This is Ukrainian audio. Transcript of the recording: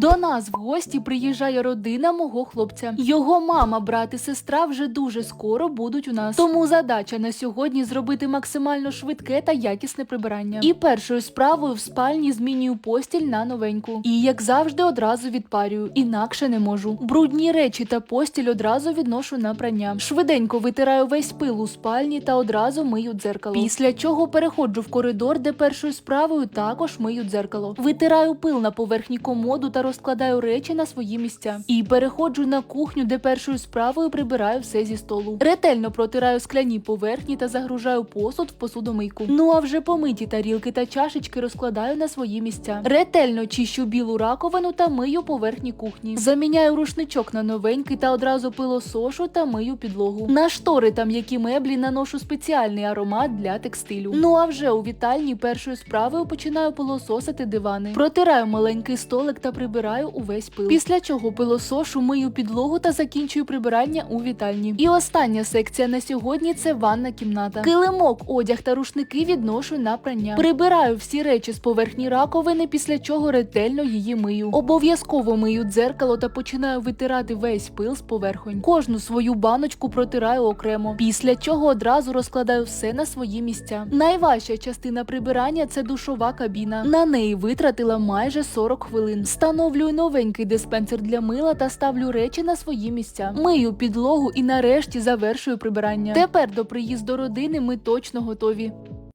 До нас в гості приїжджає родина мого хлопця. Його мама, брат і сестра вже дуже скоро будуть у нас. Тому задача на сьогодні зробити максимально швидке та якісне прибирання. І першою справою в спальні змінюю постіль на новеньку. І як завжди, одразу відпарюю, інакше не можу. Брудні речі та постіль одразу відношу на прання. Швиденько витираю весь пил у спальні та одразу мию дзеркало. Після чого переходжу в коридор, де першою справою також мию дзеркало. Витираю пил на поверхні комоду та розкладаю речі на свої місця. І переходжу на кухню, де першою справою прибираю все зі столу. Ретельно протираю скляні поверхні та загружаю посуд в посудомийку. Ну а вже помиті тарілки та чашечки розкладаю на свої місця. Ретельно чищу білу раковину та мию поверхні кухні. Заміняю рушничок на новенький та одразу пилосошу та мию підлогу. На штори та м'які меблі наношу спеціальний аромат для текстилю. Ну а вже у вітальні першою справою починаю пилососити дивани. Протираю маленький столик та прибираю увесь пил. Після чого пилосошу, мию підлогу та закінчую прибирання у вітальні. І остання секція на сьогодні це ванна кімната. Килимок, одяг та рушники відношу на прання. Прибираю всі речі з поверхні раковини, після чого ретельно її мию. Обов'язково мию дзеркало та починаю витирати весь пил з поверхонь. Кожну свою баночку протираю окремо. Після чого одразу розкладаю все на свої місця. Найважча частина прибирання це душова кабіна. На неї витратила майже 40 хвилин. Встановлюю новенький диспенсер для мила та ставлю речі на свої місця. Мию підлогу і нарешті завершую прибирання. Тепер до приїзду родини ми точно готові.